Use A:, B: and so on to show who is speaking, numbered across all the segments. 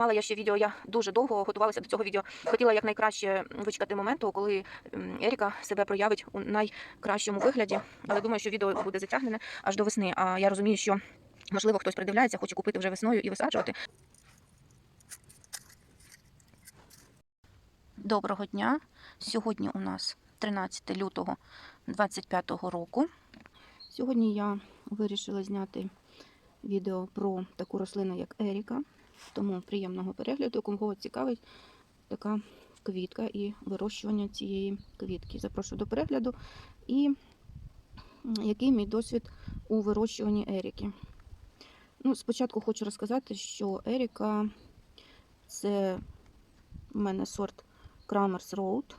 A: Мала я ще відео, я дуже довго готувалася до цього відео. Хотіла якнайкраще вичекати моменту, коли Еріка себе проявить у найкращому вигляді. Але думаю, що відео буде затягнене аж до весни. А я розумію, що можливо хтось придивляється, хоче купити вже весною і висаджувати. Доброго дня. Сьогодні у нас 13 лютого 2025 року. Сьогодні я вирішила зняти відео про таку рослину, як Еріка. Тому приємного перегляду, кого цікавить така квітка і вирощування цієї квітки. Запрошую до перегляду. І який мій досвід у вирощуванні Еріки. Ну, спочатку хочу розказати, що Еріка це в мене сорт Kramers Road.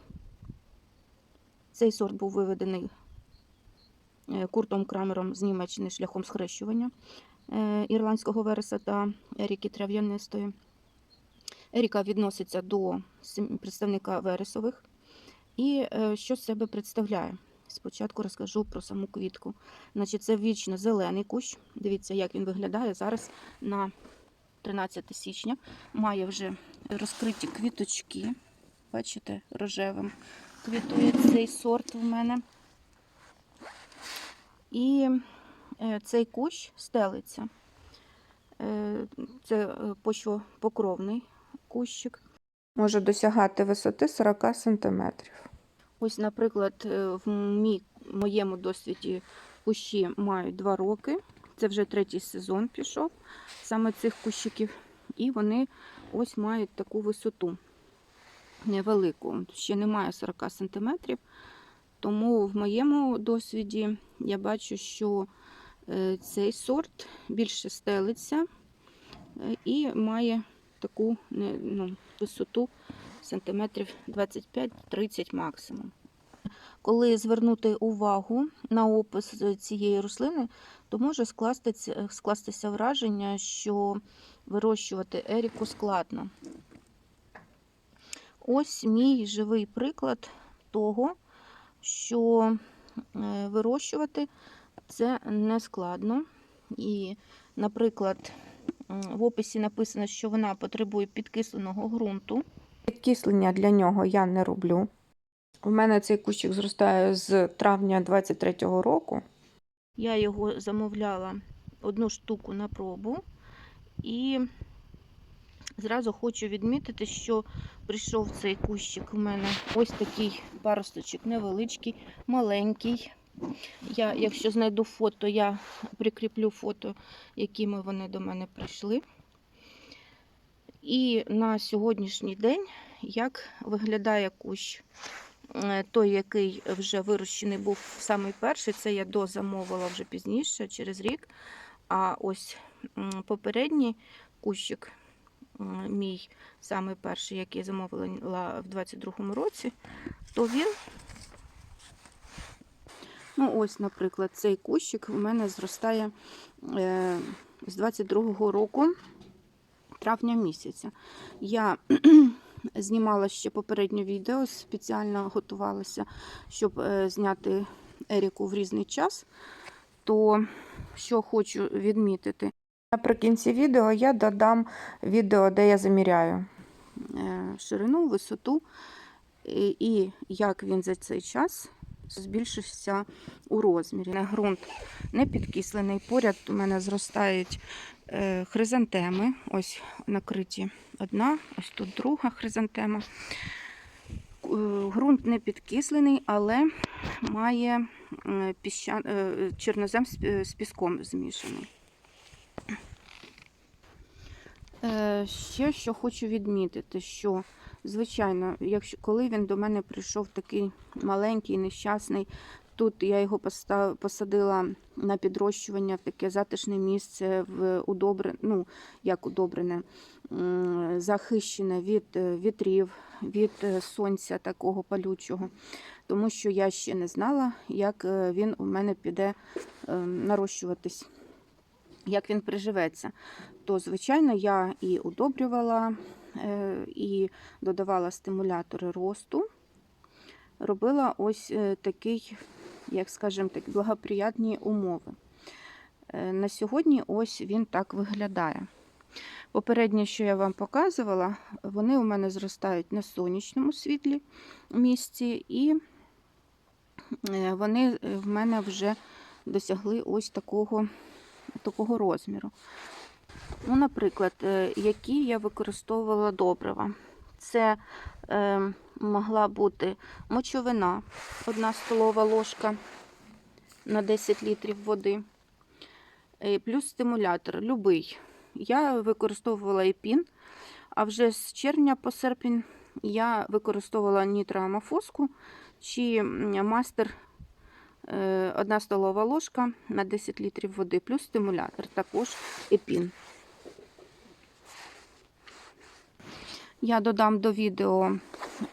A: Цей сорт був виведений е, Куртом Крамером з Німеччини шляхом схрещування ірландського вереса та Еріки трав'янистої. Еріка відноситься до представника вересових. І е, що з себе представляє? Спочатку розкажу про саму квітку. Значить, це вічно зелений кущ. Дивіться, як він виглядає зараз на 13 січня. Має вже розкриті квіточки. Бачите, рожевим квітує цей сорт в мене. І е, цей кущ стелиться. Е, Це е, почвопокровний кущик.
B: може досягати висоти 40 см.
A: Ось, наприклад, е, в мій, моєму досвіді кущі мають два роки. Це вже третій сезон пішов саме цих кущиків. І вони ось мають таку висоту невелику. Ще немає 40 см. Тому в моєму досвіді я бачу, що е, цей сорт більше стелиться е, і має таку ну, висоту сантиметрів 25-30 максимум. Коли звернути увагу на опис цієї рослини, то може скластися, скластися враження, що вирощувати еріку складно. Ось мій живий приклад того, що е, вирощувати це не складно. І, наприклад, в описі написано, що вона потребує підкисленого ґрунту.
B: Підкислення для нього я не роблю. У мене цей кущик зростає з травня 23-го року.
A: Я його замовляла одну штуку на пробу. І зразу хочу відмітити, що прийшов цей кущик у мене ось такий паросточок невеличкий, маленький. Я, якщо знайду фото, я прикріплю фото, якими вони до мене прийшли. І на сьогоднішній день, як виглядає кущ, Е, той, який вже вирощений був самий перший, це я дозамовила вже пізніше, через рік. А ось попередній кущик, мій самий перший, який я замовила в 22-му році, то він. Ну, ось, наприклад, цей кущик у мене зростає е, з 22-го року, травня місяця. Я знімала ще попереднє відео, спеціально готувалася, щоб е, зняти Еріку в різний час. То що хочу відмітити,
B: Наприкінці відео я додам відео, де я заміряю.
A: е, ширину, висоту і, і як він за цей час збільшився у розмірі. На ґрунт не підкислений. Поряд у мене зростають е, хризантеми. Ось накриті одна, ось тут друга хризантема. Е, Ґрунт не підкислений, але має е, піща... е, чорнозем з- е, піском змішаний. Е, Ще що хочу відмітити, що звичайно, якщо коли він до мене прийшов такий маленький, нещасний, тут я його посадила на підрощування в таке затишне місце, в удобре, ну як удобрене, захищене від е, вітрів, від е, сонця такого палючого, тому що я ще не знала, як е, він у мене піде е, нарощуватись, як він приживеться. То, звичайно, я і удобрювала, і додавала стимулятори росту. Робила ось е, такий, як скажемо, так, благоприятні умови. Е, На сьогодні ось він так виглядає. Попереднє, що я вам показувала, вони у мене зростають на сонячному світлі місці, і е, вони е, в мене вже досягли ось такого, такого розміру. Ну, наприклад, е, які я використовувала добрива. Це е, могла бути мочовина, одна столова ложка на 10 літрів води, е, плюс стимулятор, любий. Я використовувала епін, а вже з червня по серпень я використовувала нітроамофоску чи мастер е, одна столова ложка на 10 літрів води, плюс стимулятор, також епін. Я додам до відео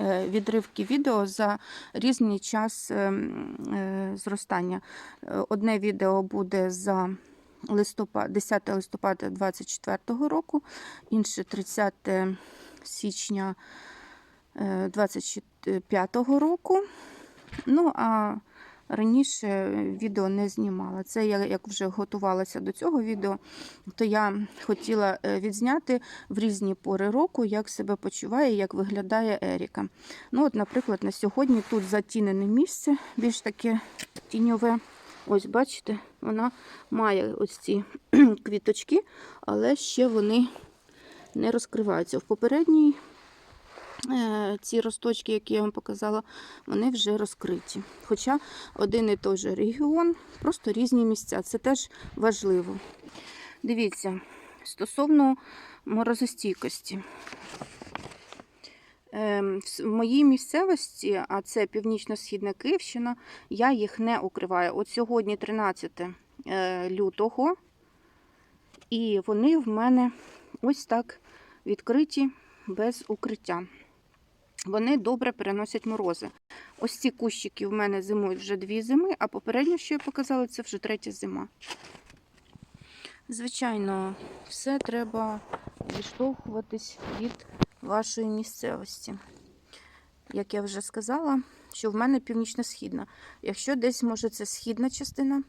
A: е, відривки відео за різний час е, м, е, зростання. Е, Одне відео буде за листопад, 10 листопада 2024 року, інше 30 січня 2025 року. Ну, а раніше відео не знімала. Це я як вже готувалася до цього відео, то я хотіла е, відзняти в різні пори року, як себе почуває, як виглядає Еріка. Ну, от, наприклад, на сьогодні тут затінене місце, більш таке тіньове. Ось, бачите, вона має ось ці квіточки, але ще вони не розкриваються. В попередній е, ці росточки, які я вам показала, вони вже розкриті. Хоча один і той же регіон, просто різні місця. Це теж важливо. Дивіться, стосовно морозостійкості. Ем, В моїй місцевості, а це північно-східна Київщина, я їх не укриваю. От сьогодні 13 е, лютого, і вони в мене ось так відкриті без укриття. Вони добре переносять морози. Ось ці кущики в мене зимують вже дві зими, а попередньо, що я показала, це вже третя зима. Звичайно, все треба відштовхуватись від вашої місцевості. Як я вже сказала, що в мене північно-східна. Якщо десь, може, це східна частина,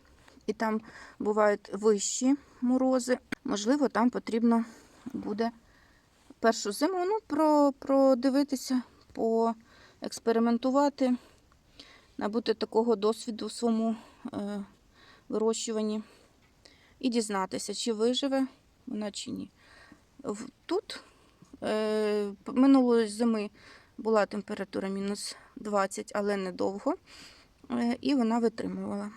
A: і там бувають вищі морози, можливо, там потрібно буде першу зиму ну, про, продивитися, поекспериментувати, набути такого досвіду в своєму е, вирощуванні і дізнатися, чи виживе вона чи ні. Тут е, минулої зими була температура мінус 20, але недовго, е, і вона витримувала.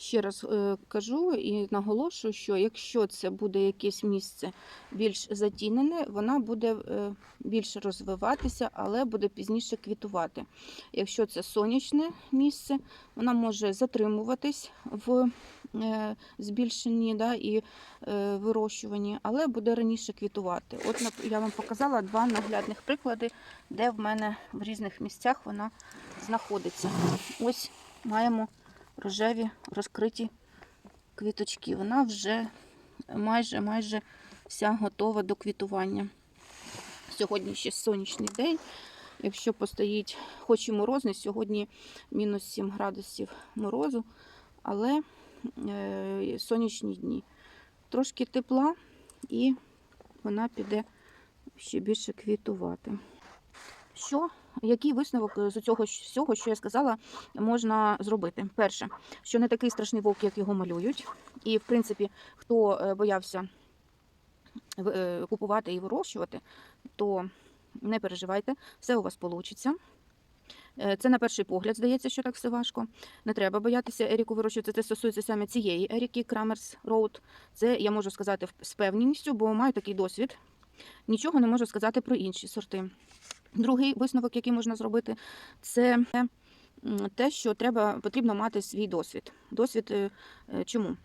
A: Ще раз е, кажу і наголошую, що якщо це буде якесь місце більш затінене, вона буде е, більше розвиватися, але буде пізніше квітувати. Якщо це сонячне місце, вона може затримуватись в е, збільшенні да, і вирощуванні, але буде раніше квітувати. От я вам показала два наглядних приклади, де в мене в різних місцях вона знаходиться. Ось маємо рожеві розкриті квіточки. Вона вже майже майже вся готова до квітування. Сьогодні ще сонячний день. Якщо постоїть, хоч і морозний, сьогодні мінус 7 градусів морозу, але е, сонячні дні. Трошки тепла і вона піде ще більше квітувати. Що, який висновок з цього всього, що я сказала, можна зробити? Перше, що не такий страшний вовк, як його малюють. І, в принципі, хто е, боявся е, купувати і вирощувати, то не переживайте, все у вас вийде. Це на перший погляд здається, що так все важко. Не треба боятися Еріку вирощувати. Це стосується саме цієї Еріки Крамерс Роуд. Це я можу сказати з певністю, бо маю такий досвід. Нічого не можу сказати про інші сорти. Другий висновок, який можна зробити, це те, що треба, потрібно мати свій досвід. Досвід е, е, чому?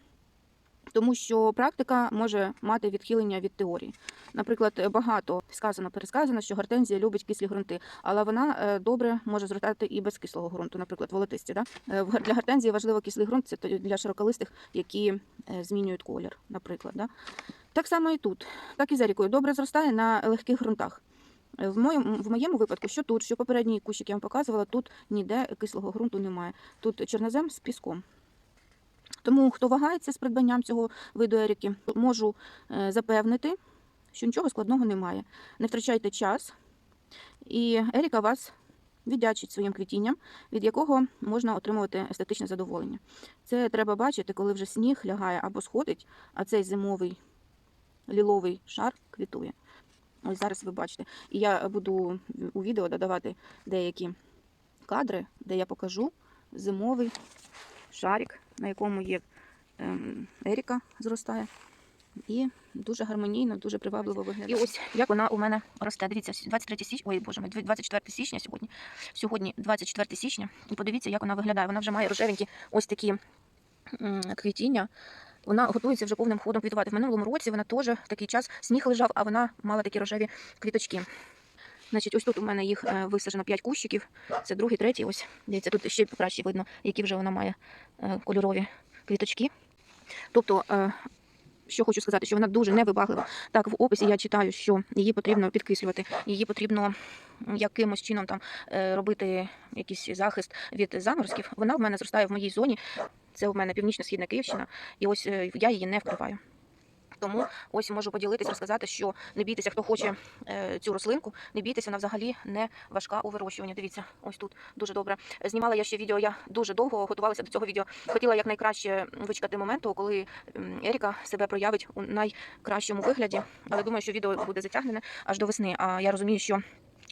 A: Тому що практика може мати відхилення від теорії. Наприклад, багато сказано, пересказано, що гортензія любить кислі ґрунти, але вона е, добре може зростати і без кислого ґрунту, наприклад, волотисті. Да? Для гортензії важливо кислий ґрунт, це для широколистих, які змінюють колір, наприклад. Да? Так само і тут, так і з ерікою. Добре зростає на легких ґрунтах. В моєму, в моєму випадку, що тут, що попередній кущик я вам показувала, тут ніде кислого ґрунту немає. Тут чорнозем з піском. Тому хто вагається з придбанням цього виду еріки, можу е, запевнити, що нічого складного немає. Не втрачайте час, і еріка вас віддячить своїм квітінням, від якого можна отримувати естетичне задоволення. Це треба бачити, коли вже сніг лягає або сходить, а цей зимовий ліловий шар квітує. Ось зараз ви бачите. І я буду у відео додавати деякі кадри, де я покажу зимовий шарик, на якому є ем, Еріка зростає. І дуже гармонійно, дуже привабливо виглядає. І ось як вона у мене росте. Дивіться, 23 січня, ой, боже мій, 24 січня сьогодні. Сьогодні 24 січня. І подивіться, як вона виглядає. Вона вже має рожевенькі ось такі квітіння. Вона готується вже повним ходом квітувати. В минулому році вона теж такий час сніг лежав, а вона мала такі рожеві квіточки. Значить, ось тут у мене їх е, висаджено 5 кущиків. Це другий, третій. Ось дивіться, тут ще краще видно, які вже вона має е, кольорові квіточки. Тобто, е, що хочу сказати, що вона дуже невибаглива. Так, в описі я читаю, що її потрібно підкислювати, її потрібно якимось чином там е, робити якийсь захист від заморозків. Вона в мене зростає в моїй зоні. Це в мене північно-східна Київщина, і ось е, я її не вкриваю. Тому ось можу поділитись, розказати, що не бійтеся, хто хоче е, цю рослинку, не бійтеся, вона взагалі не важка у вирощуванні. Дивіться, ось тут дуже добре. Знімала я ще відео. Я дуже довго готувалася до цього відео. Хотіла якнайкраще вичекати моменту, коли Еріка себе проявить у найкращому вигляді. Але думаю, що відео буде затягнене аж до весни. А я розумію, що.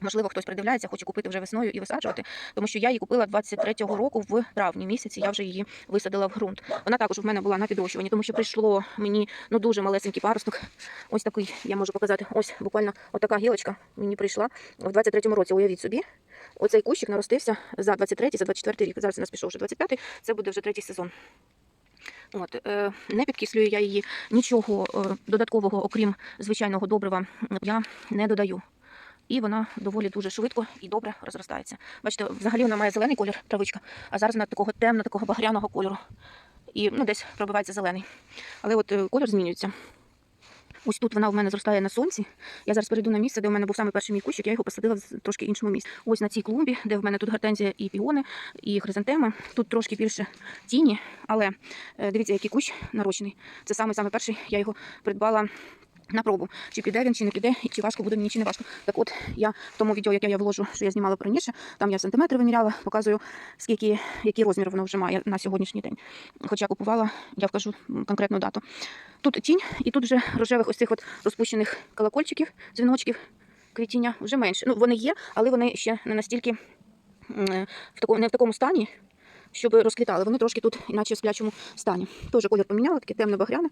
A: Можливо, хтось придивляється, хоче купити вже весною і висаджувати, тому що я її купила 23-го року в травні місяці. Я вже її висадила в ґрунт. Вона також в мене була на підрощуванні, тому що прийшло мені ну дуже малесенький паросток. Ось такий я можу показати. Ось буквально отака гілочка мені прийшла в 23-му році. Уявіть собі. Оцей кущик наростився за 23-й, за 24-й рік. Зараз у нас пішов вже 25-й, це буде вже третій сезон. От, е, не підкислюю я її нічого е, додаткового, окрім звичайного добрива, я не додаю. І вона доволі дуже швидко і добре розростається. Бачите, взагалі вона має зелений колір травичка, а зараз вона такого темно, такого багряного кольору. І ну, десь пробивається зелений. Але от е, колір змінюється. Ось тут вона в мене зростає на сонці. Я зараз перейду на місце, де в мене був саме перший мій кущик, я його посадила в трошки іншому місці. Ось на цій клумбі, де в мене тут гортензія і піони, і хризантеми. Тут трошки більше тіні, але е, дивіться, який кущ нарощений. Це саме перший. Я його придбала на пробу. Чи піде він, чи не піде, і чи важко буде мені, чи не важко. Так от я в тому відео, яке я вложу, що я знімала раніше, там я сантиметри виміряла, показую, скільки, який розмір воно вже має на сьогоднішній день. Хоча купувала, я вкажу конкретну дату. Тут тінь, і тут вже рожевих ось цих от розпущених колокольчиків, дзвіночків, квітіння вже менше. Ну, вони є, але вони ще не настільки в такому, не в такому стані, щоб розквітали. Вони трошки тут, іначе в сплячому стані. Теж колір поміняла, таке темно-багряне.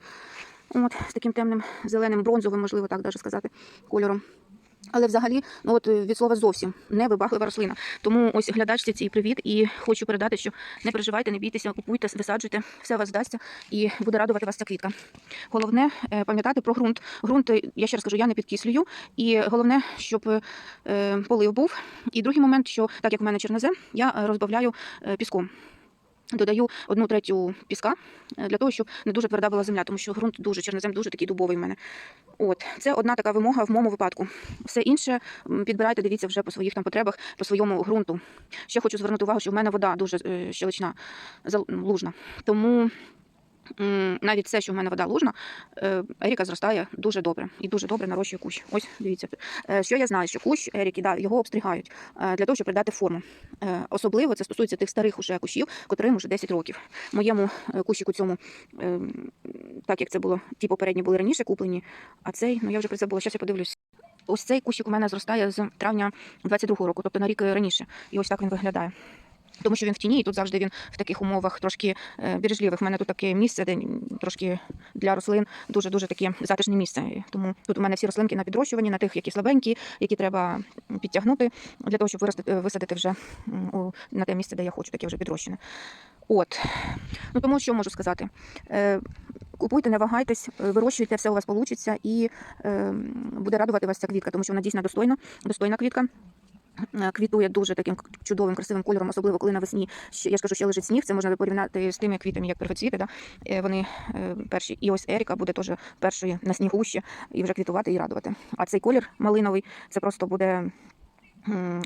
A: От, з таким темним зеленим, бронзовим, можливо, так даже сказати, кольором. Але взагалі, ну от від слова зовсім не вибаглива рослина. Тому ось глядачці цій привіт і хочу передати, що не переживайте, не бійтеся, купуйте, висаджуйте, все вас вдасться і буде радувати вас ця квітка. Головне е, пам'ятати про ґрунт. Ґрунт, е, я ще раз кажу, я не підкислюю. І головне, щоб е, полив був. І другий момент, що так як в мене чернозем, я розбавляю піском. Додаю одну третю піска е, для того, щоб не дуже тверда була земля, тому що ґрунт дуже чорнозем, дуже такий дубовий в мене. От це одна така вимога в моєму випадку. Все інше підбирайте, дивіться вже по своїх там потребах, по своєму ґрунту. Ще хочу звернути увагу, що в мене вода дуже е, щелочна, зал- лужна. Тому навіть це, що в мене вода лужна, е, Еріка зростає дуже добре і дуже добре нарощує кущ. Ось дивіться. Е, Що я знаю, що кущ Еріки, да, його обстрігають е, для того, щоб придати форму. Особливо це стосується тих старих уже кущів, котрим уже 10 років. Моєму кущику цьому, так як це було, ті попередні були раніше куплені, а цей, ну я вже про це була, щас я подивлюсь. Ось цей кущик у мене зростає з травня 22-го року, тобто на рік раніше. І ось так він виглядає. Тому що він в тіні, і тут завжди він в таких умовах трошки е, бережливих. У мене тут таке місце, де трошки для рослин дуже дуже таке затишне місце. Тому тут у мене всі рослинки на підрощуванні, на тих, які слабенькі, які треба підтягнути для того, щоб виростити, висадити вже на те місце, де я хочу, таке вже підрощене. От. Ну тому що можу сказати. Е, Купуйте, не вагайтесь, е, вирощуйте, все у вас вийде, і е, буде радувати вас ця квітка, тому що вона дійсно достойна, достойна квітка. Е, Квітує дуже таким чудовим, красивим кольором, особливо коли навесні я ж кажу, ще лежить сніг. Це можна порівняти з тими квітами, як первоцвіти. Да? Е, Вони е, перші. І ось Еріка буде теж першою на снігу ще і вже квітувати і радувати. А цей колір малиновий це просто буде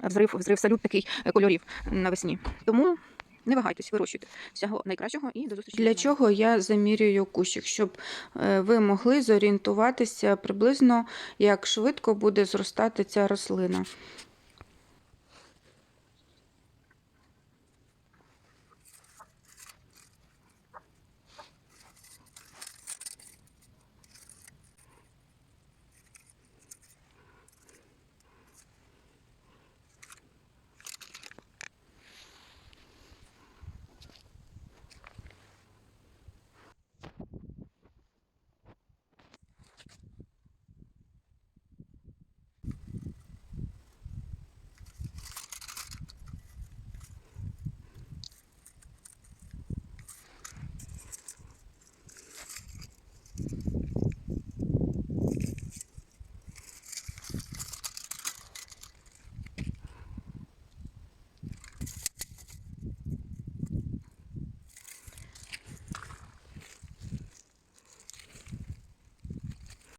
A: взрив, взрив салют такий кольорів навесні. Тому Не вагайтесь, вирощуйте. Всього найкращого і до зустрічі.
B: Для чого я замірюю кущик, щоб ви могли зорієнтуватися приблизно, як швидко буде зростати ця рослина.